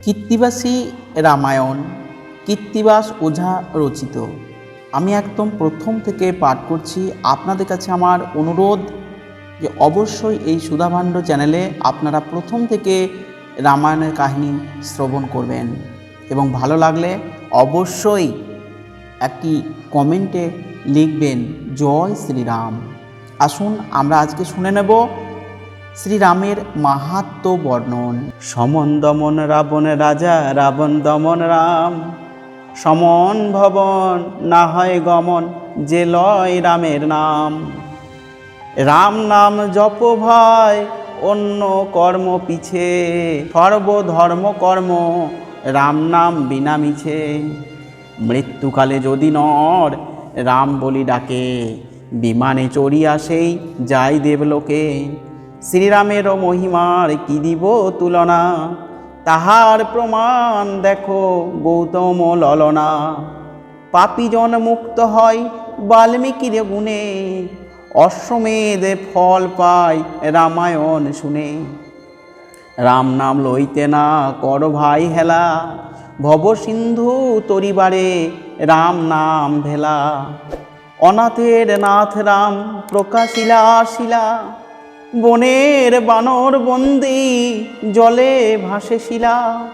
কীর্তিবাসী রামায়ণ, কীর্তিবাস ওঝা রচিত। আমি একদম প্রথম থেকে পাঠ করছি। আপনাদের কাছে আমার অনুরোধ যে অবশ্যই এই সুধাভাণ্ড চ্যানেলে আপনারা প্রথম থেকে রামায়ণের কাহিনী শ্রবণ করবেন এবং ভালো লাগলে অবশ্যই একটি কমেন্টে লিখবেন, জয় শ্রীরাম। আসুন, আমরা আজকে শুনে নেব শ্রীরামের মাহাত্ম বর্ণন। সমন দমন রাবণ রাজা, রাবণ দমন রাম। সমন ভবন, না হয় গমন, যে লয় রামের নাম। রাম নাম জপ ভয় অন্য কর্ম পিছে। সর্বধর্ম কর্ম, রাম নাম বিনা মিছে। মৃত্যুকালে যদি নর, রাম বলি ডাকে। বিমানে চড়িয়া সেই যাই দেবলোকে। শ্রীরামের মহিমার কি দিব তুলনা? তাহার প্রমাণ দেখো গৌতম ললনা। পাপীজন মুক্ত হয় বাল্মীকির গুণে, অশ্বমেধ ফল পায় রামায়ণ শুনে। রাম নাম লইতে না কর ভাই হেলা, ভব সিন্ধু তরিবারে রাম নাম ভেলা। অনাথের নাথ রাম প্রকাশিলা শিলা বনের বানর বন্দি, জলে ভাসে শিলা।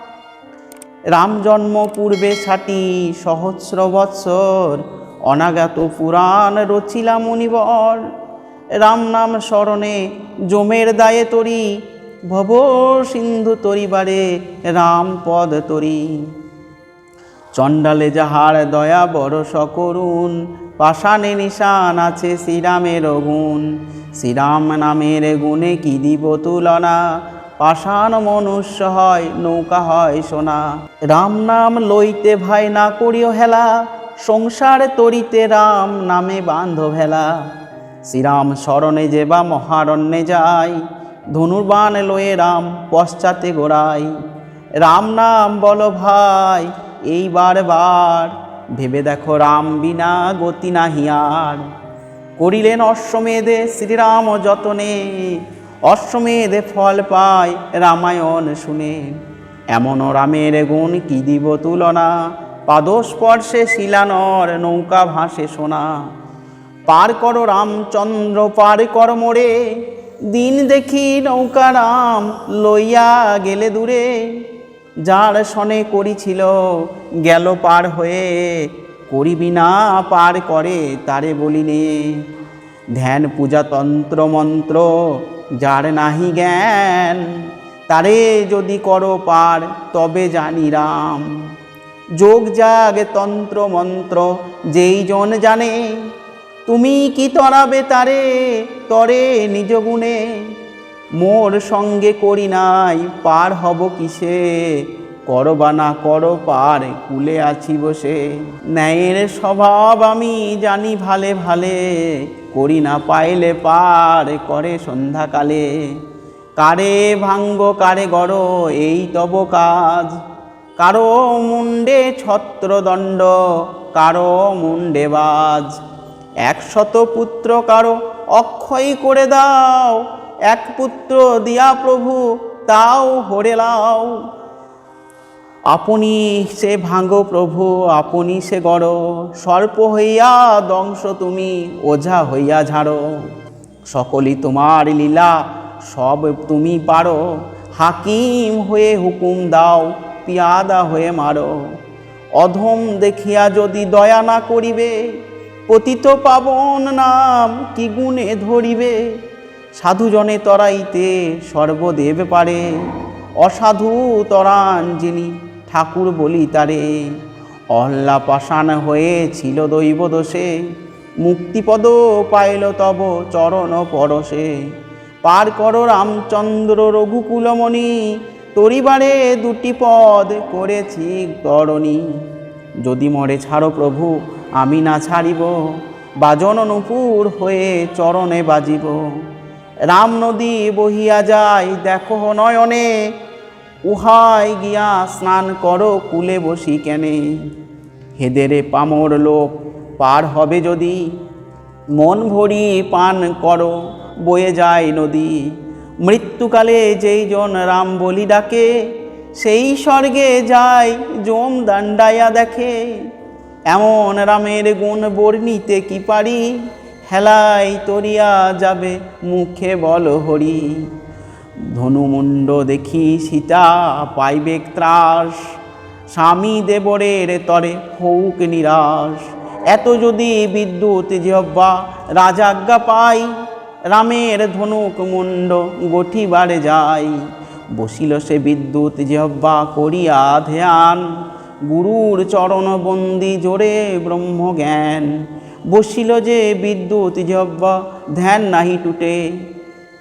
রাম জন্ম পূর্বে ষাটি সহস্র বৎসর, অনাগত পুরাণ রচিলা মুনিবর। রাম নাম স্মরণে জমের দায়ে তরি ভব সিন্ধু তরিবারে রাম পদ তরি। চণ্ডালে যাহার দয়া বড় সকরুণ পাষাণে নিশান আছে শ্রীরামের গুণ শ্রীরাম নামের গুণে কি দিব তুলনা? পাষাণ মনুষ্য হয়, নৌকা হয় সোনা। রাম নাম লইতে ভাই না করিও হেলা, সংসার তরিতে রাম নামে বান্ধ ভেলা শ্রীরাম স্মরণে যে বা মহারণ্যে যায়, ধনুর্বাণ লয়ে রাম পশ্চাতে গোড়াই রাম নাম বল ভাই, এইবার বার ভেবে দেখো রাম বিনা গতি নাহিয়ার করিলেন অশ্বমেধে শ্রীরাম যতনে, অশ্বমেধে ফল পায় রামায়ণ শুনে। এমন রামের গুণ কি দিব তুলনা? পাদস্পর্শে শিলানর নৌকা ভাসে সোনা। পার করো রামচন্দ্র, পার কর মোড়ে দিন দেখি নৌকা রাম লইয়া গেলে দূরে। যার সনে করিছিল গেল পার হয়ে, করিবি না পার করে তারে বলিনে ধ্যান পূজা তন্ত্র মন্ত্র, যার নাহি জ্ঞান, তারে যদি করো পার, তবে জানি রাম যোগ জাগ তন্ত্র মন্ত্র, যেই জন জানে, তুমি কি তরাবে তারে, তরে নিজ গুণে মোর সঙ্গে করি নাই, পার হব কিসে? করবা না করো, পার কুলে আছি বসে। ন্যায়ের স্বভাব আমি জানি ভালে ভালে, করি না পাইলে পার করে সন্ধ্যাকালে। কারে ভাঙ্গ, কারে গড়, এই তব কাজ। কারও মুন্ডে ছত্রদণ্ড, কারও মুন্ডে বাজ। একশত পুত্র কারও অক্ষয় করে দাও এক পুত্র দিয়া প্রভু, তাও হরে লাও। আপনি সে ভাঙ্গ প্রভু, আপনি সে গড়। সর্প হইয়া দংশ তুমি, ওঝা হইয়া ঝাড়ো। সকলই তোমার লীলা, সব তুমি পারো। হাকিম হয়ে হুকুম দাও, পিয়াদা হয়ে মারো। অধম দেখিয়া যদি দয়া না করিবে, পতিত পাবন নাম কি গুণে ধরিবে? সাধুজনে তরাইতে সর্বদেব পারে। অসাধু তরান যিনি ঠাকুর বলি তারে। অহল্লা পাষাণ হয়েছিল দৈব দোষে। মুক্তিপদ পাইল তব চরণ পরশে। পার কর রামচন্দ্র রঘুকুলমণি, তরিবারে দুটি পদ করেছি তরণী। যদি মরে ছাড়ো প্রভু, আমি না ছাড়িব। বাজন নুপুর হয়ে চরণে বাজিব। রাম নদী বহিয়া যায়, দেখো নয়নে। উহাই গিয়া স্নান করো, কুলে বসি কেনে। হেদেরে পামর লোক পার হবে যদি। মন ভরি পান করো, বয়ে যায় নদী। মৃত্যুকালে যেই জন রাম বলি ডাকে, সেই স্বর্গে যায় জম দাণ্ডাইয়া দেখে। এমন রামের গুণ বর্ণিতে কি পারি? হেলাই তরিয়া যাবে মুখে বল হরি। ধনুমুণ্ড দেখি সীতা পাইবে ত্রাস, স্বামী দেবরের তরে হৌক নিরাশ। এত যদি বিদ্যুৎ জিহ্বা রাজাজ্ঞা পাই, রামের ধনুক মুণ্ড গঠিবারে যাই। বসিল সে বিদ্যুৎ জিহ্বা করিয়া ধ্যান, গুরুর চরণ বন্দি জোরে ব্রহ্মজ্ঞান। বসিল যে বিদ্যুৎ জিহ্বা ধ্যান নাহি টুটে।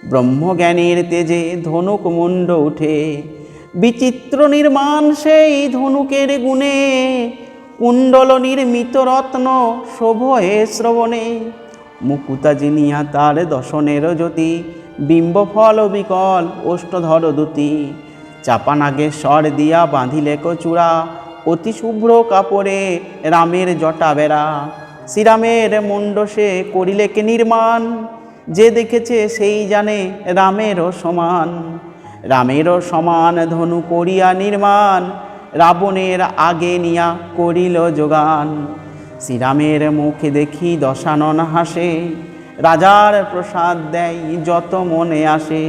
ব্রহ্মজ্ঞানের তেজে ধনুক মুণ্ড উঠে। বিচিত্র নির্মাণ সেই ধনুকের গুণে। কুণ্ডল নির্মিত রত্ন শোভয়ে শ্রবণে। মুকুতা জিনিয়া তার দশনের জ্যোতি, বিম্ব ফল বিকল অষ্টধর দুতি চাপা নাগেশ্বর দিয়া বাঁধিলে কচূড়া অতি শুভ্র কাপড়ে রামের জটা বেড়া। শ্রীরামের মুণ্ড সে করিলে কে নির্মাণ? যে দেখেছে সেই জানে রামেরও সমান। রামেরও সমান ধনু করিয়া নির্মাণ, রাবণের আগে নিয়া করিল যোগান। শ্রীরামের মুখে দেখি দশানন হাসে, রাজার প্রসাদ দেয় যত মনে আসে।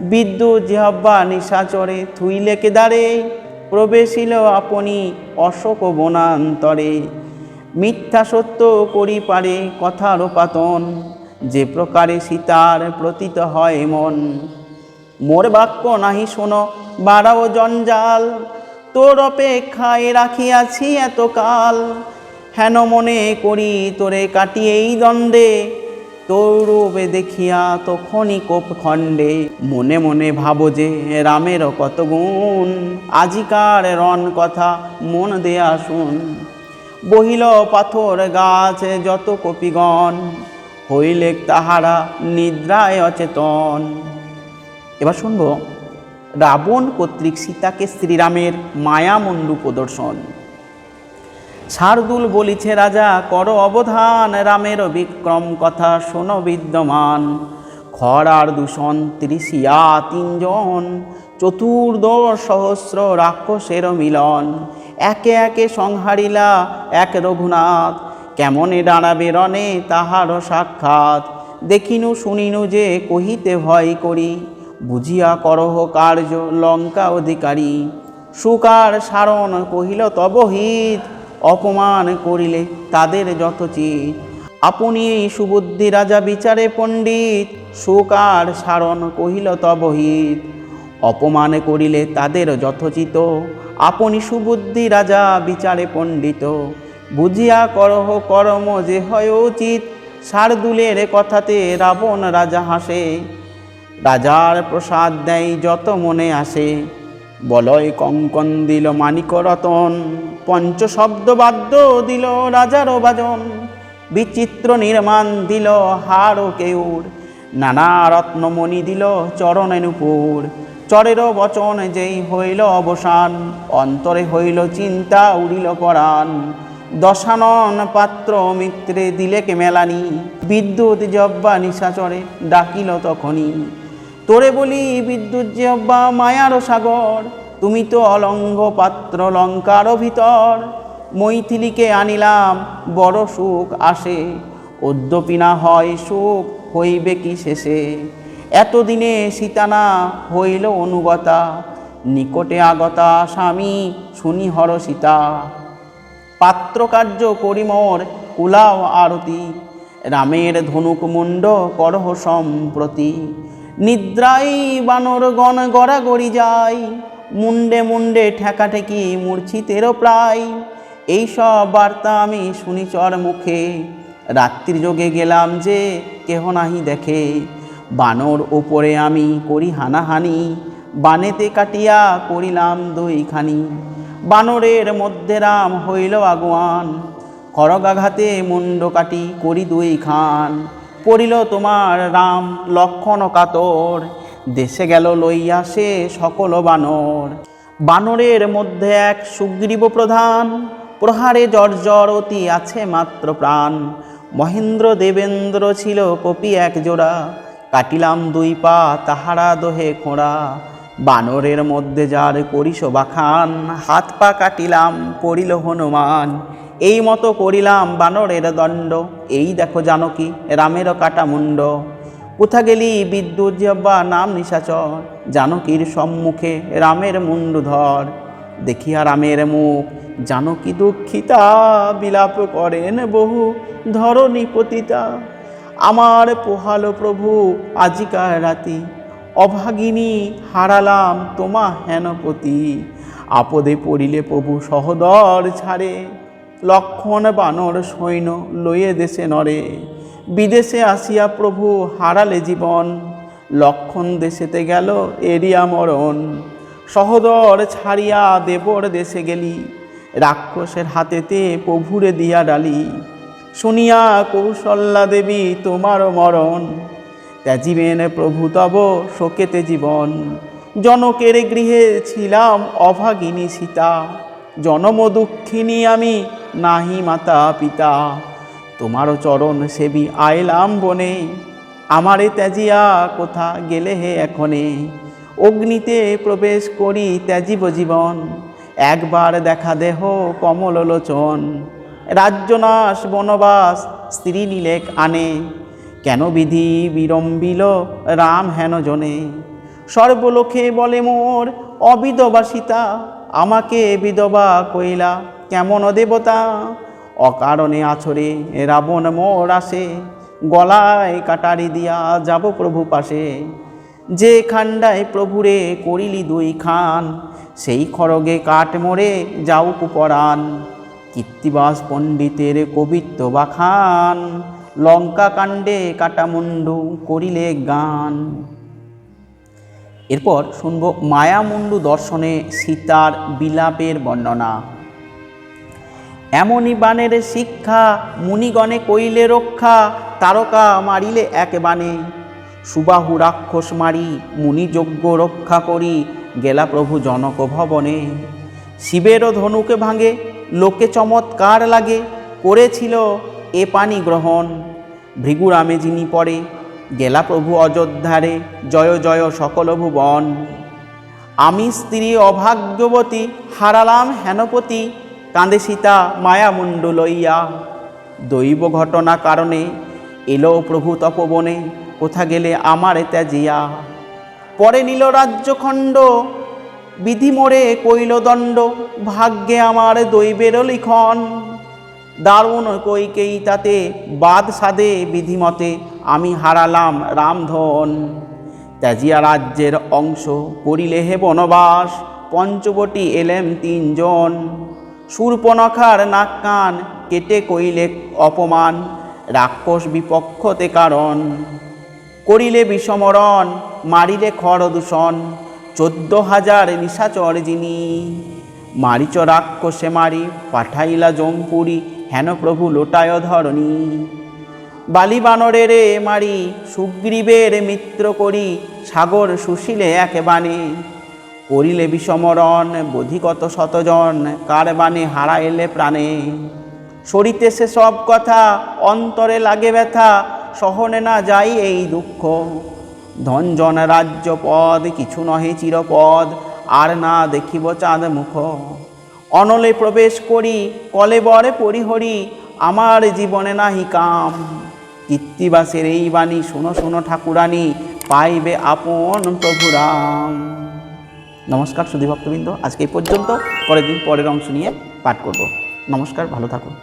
বিদ্যুৎ জিহ্বা নিশাচরে থুইলে কেদারে, প্রবেশিল আপনি অশোক বনান্তরে। মিথ্যা সত্য করি পারে কথার পাতন যে প্রকারে সীতার প্রতীত হয় মন। মোর বাক্য নাহি শোনো, বাড়াও জঞ্জাল, তোর অপেক্ষায় রাখিয়াছি এতকাল। হেন মনে করি তোরে কাটিয়েই দ্বন্দ্বে তোর রূপে দেখিয়া তখনই কোপ খণ্ডে। মনে মনে ভাবো যে রামের কত গুণ, আজিকার রণ কথা মন দেয়া শুন। বহিল পাথর গাছ যত কপিগণ হইলেক তাহারা নিদ্রায় অচেতন। এবার শুনব, রাবণ কর্তৃক সীতাকে শ্রীরামের মায়ামণ্ডু প্রদর্শন। শার্দুল বলিছে, রাজা, কর অবধান, রামের বিক্রম কথা শোনো বিদ্যমান। খরার দূষণ ত্রিশিয়া তিনজন, চতুর্দশ সহস্র রাক্ষসের মিলন। একে একে সংহারিলা এক রঘুনাথ। কেমনে দাঁড়াবে রণে তাহারও সাক্ষাৎ? দেখিনু, শুনিনু যে কহিতে ভয় করি। বুঝিয়া করহ কার্য লঙ্কা অধিকারী। সুকার সারণ কহিল তবহিত অপমান করিলে তাদের যথোচিত আপনি সুবুদ্ধি রাজা বিচারে পণ্ডিত। সুকার সারণ কহিল, তব হিত। অপমান করিলে তাদের যথোচিত। আপনি সুবুদ্ধি রাজা, বিচারে পণ্ডিত। বুঝিয়া করহ কর্ম যে হয় উচিত শার্দুলের কথাতে রাবণ রাজা হাসে। রাজার প্রসাদ দেয় যত মনে আসে। বলয় কঙ্কন দিল মানিক রতন, পঞ্চ শব্দ বাদ্য দিল রাজারও বাজন বিচিত্র নির্মাণ দিল ও কেউর নানা রত্নমণি দিল চরণে নুপুর চরেরও বচন যেই হইল অবসান, অন্তরে হইল চিন্তা, উড়িল পরাণ। দশানন পাত্র মিত্রে দিলে কে মেলানি, বিদ্যুৎ জব্বা নিশাচরে ডাকিল তখনই। তোরে বলি, বিদ্যুৎ জব্বা মায়ার সাগর, তুমি তো অলঙ্ঘ পাত্র লঙ্কার ভিতর। মৈথিলিকে আনিলাম, বড় সুখ আসে অদ্যপি না হয় সুখ হইবে কি শেষে? এতদিনে সীতানা হইল অনুগতা, নিকটে আগতা স্বামী শুনি হর সীতা। পাত্রকার্য করি মোর কুলাও আরতি, রামের ধনুক মুণ্ড করহ সম্প্রতি। নিদ্রাই বানর গণ গড়াগড়ি যায় মুন্ডে মুন্ডে ঠেকাঠেকি মূর্ছিতেরও প্রায়। এই সব বার্তা আমি শুনি চর মুখে রাত্রির যোগে গেলাম যে কেহ নাহি দেখে। বানর ওপরে আমি করি হানাহানি, বানেতে কাটিয়া করিলাম দুইখানি। বানরের মধ্যে রাম হইল আগুয়ান, খড়গাঘাতে মুন্ড কাটি করি দুই খান পড়িল তোমার রাম লক্ষণ কাতর, দেশে গেল লইয়া সে সকল বানর। বানরের মধ্যে এক সুগ্রীব প্রধান, প্রহারে জর্জর অতি আছে মাত্র প্রাণ। মহেন্দ্র দেবেন্দ্র ছিল কপি এক জোড়া কাটিলাম দুই পা, তাহারা দোহে খোঁড়া। বানরের মধ্যে যার করিস বাখান, হাত পা কাটিলাম, পড়িল হনুমান। এই মতো করিলাম বানরের দণ্ড। এই দেখো জানকী রামেরও কাটা মুন্ড কোথা গেলি বিদ্যুৎ জব্বা নাম নিশাচর। জানকীর সম্মুখে রামের মুন্ডু ধর। দেখিয়া রামের মুখ, জানকী দুঃখিতা, বিলাপ করেন বহু ধরণী পতিতা। আমার পোহালো প্রভু, আজিকার রাতি। অভাগিনী, হারালাম তোমা হেনপতি আপদে পড়িলে প্রভু সহদর ছাড়ে। লক্ষণ বানর সৈন্য লয়ে দেশে নরে বিদেশে আসিয়া প্রভু হারালে জীবন। লক্ষণ দেশেতে গেল এরিয়া মরণ। সহদর ছাড়িয়া দেবর দেশে গেলি। রাক্ষসের হাতেতে প্রভুরে দিয়া ডালি। শুনিয়া কৌশল্যা দেবী তোমার মরণ। ত্যাজিবেন প্রভু তব শোকেতে জীবন। জনকের গৃহে ছিলাম অভাগিনী সীতা। জনম দুঃখিনী আমি নাহি মাতা পিতা। তোমারও চরণ সেবী আইলাম বনে। আমারে ত্যাজিয়া কোথা গেলে হে এখনে? অগ্নিতে প্রবেশ করি ত্যাজিব জীবন। একবার দেখা দেহ কমল লোচন। রাজ্যনাশ বনবাস স্ত্রী নীলেক আনে। কেন বিধি বিড়ম্বিল রাম হেন জনে? সর্বলোকে বলে মোর, অবিধবা সীতা, আমাকে বিধবা কইলা কেমন দেবতা? অকারণে আছরে রাবণ মোর আসে, গলায় কাটারি দিয়া যাব প্রভু পাশে। যে খান্ডায় প্রভুরে করিলি দুই খান, সেই খড়গে কাঠ মোড়ে যাও কুপরান কীর্তিবাস পণ্ডিতের কবিত্ব বাখান। লঙ্কা কাণ্ডে কাটামুন্ডু করিলে গান। এরপর শুনব মায়ামুন্ডু দর্শনে সীতার বিলাপের বর্ণনা। এমনই বানের শিক্ষা, মুনিগণে কইলে রক্ষা, তারকা মারিলে এক বানে সুবাহু রাক্ষস মারি মুনিযজ্ঞ রক্ষা করি, গেলা প্রভু জনক ভবনে। শিবেরও ধনুকে ভাঙে লোকে চমৎকার লাগে, করেছিল এ পানি গ্রহণ। ভৃগুরামে যিনি পরে গেলা প্রভু অযোধ্যারে, জয় জয় সকল ভুবন। আমি স্ত্রী অভাগ্যবতী, হারালাম হেনপতি, কাঁদে সীতা মায়ামুণ্ডু লইয়া। দৈব ঘটনা কারণে এলো প্রভু তপবনে, কোথা গেলে আমার ত্যাজিয়া। পরে নিল রাজ্যখণ্ড বিধি মোড়ে কইল দণ্ড, ভাগ্যে আমার দৈবের লিখন। দারুণ কইকেই তাতে বাদ সাদে বিধিমতে আমি হারালাম রামধন। ত্যাজিয়া রাজ্যের অংশ করিলে হে বনবাস, পঞ্চবটি এলেম তিনজন। সুরপনখার নাক কান কেটে কইলে অপমান, রাক্ষস বিপক্ষতে কারণ। করিলে বিষমরণ, মারিলে খড় দূষণ চোদ্দ হাজার নিশাচর যিনি। মারিচ রাক্ষসে মারি, পাঠাইলা জমপুরি, হেন প্রভু লোটায় ধরণী। বালি বানরের মারি, সুগ্রীবের মিত্র করি, সাগর সুশীলে এক বানে করিলে বিষমরণ, বোধিকত শতজন কার বানে হারাইলে প্রাণে। সরিতে সে সব কথা, অন্তরে লাগে ব্যথা, সহনে না যাই এই দুঃখ। ধনজন রাজ্য পদ কিছু নহে চিরপদ, আর না দেখিব চাঁদ মুখ অনলে প্রবেশ করি কলেবরে পরিহরি, আমার জীবনে নাহি কাম। কীর্তিবাসের এই বাণী শোনো শোনো ঠাকুরানী, পাইবে আপন প্রভুরাম। নমস্কার সুধী ভক্তবৃন্দ আজকে এই পর্যন্ত, পরের দিন পরের অংশ নিয়ে পাঠ করব। নমস্কার, ভালো থাকুন।